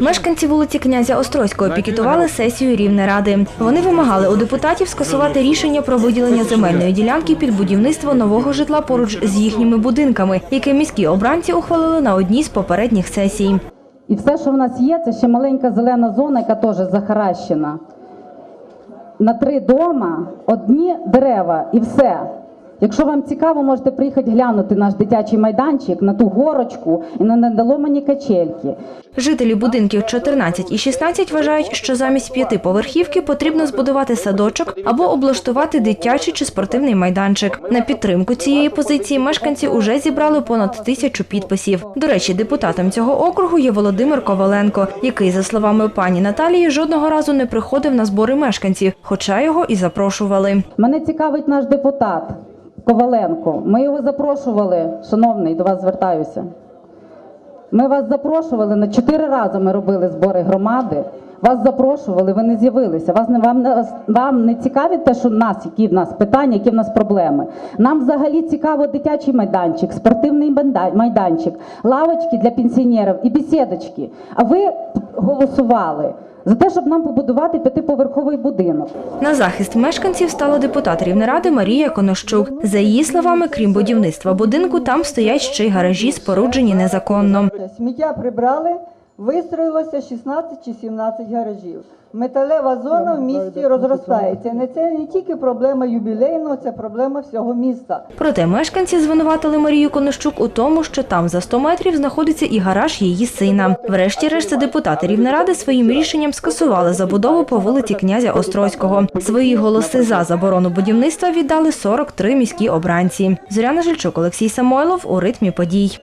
Мешканці вулиці князя Острозького пікетували сесію Рівнеради. Вони вимагали у депутатів скасувати рішення про виділення земельної ділянки під будівництво нового житла поруч з їхніми будинками, яке міські обранці ухвалили на одній з попередніх сесій. І все, що в нас є, це ще маленька зелена зона, яка теж захаращена. На три дома одні дерева і все. Якщо вам цікаво, можете приїхати глянути наш дитячий майданчик на ту горочку і на недоломані качельки. Жителі будинків 14 і 16 вважають, що замість п'ятиповерхівки потрібно збудувати садочок або облаштувати дитячий чи спортивний майданчик. На підтримку цієї позиції мешканці уже зібрали понад тисячу підписів. До речі, депутатом цього округу є Володимир Коваленко, який, за словами пані Наталії, жодного разу не приходив на збори мешканців, хоча його і запрошували. Мене цікавить наш депутат Коваленко. Ми його запрошували, шановний, до вас звертаюся. Ми вас запрошували на чотири рази. Ми робили збори громади. Вас запрошували, ви не з'явилися. Вас не вам не вам не цікавить те, що в нас які в нас питання, які в нас проблеми. Нам взагалі цікаво дитячий майданчик, спортивний майданчик, лавочки для пенсіонерів і бесідочки. А ви голосували за те, щоб нам побудувати п'ятиповерховий будинок. На захист мешканців стала депутат Рівнеради Марія Конощук. За її словами, крім будівництва будинку, там стоять ще й гаражі, споруджені незаконно. Сміття прибрали, вистроїлося 16 чи 17 гаражів. Металева зона в місті розростається. Не це не тільки проблема юбілейного, це проблема всього міста. Проте мешканці звинуватили Марію Конощук у тому, що там за 100 метрів знаходиться і гараж її сина. Врешті-решт депутати Рівнеради своїм рішенням скасували забудову по вулиці князя Острозького. Свої голоси за заборону будівництва віддали 43 міські обранці. Зоряна Жильчук, Олексій Самойлов у ритмі подій.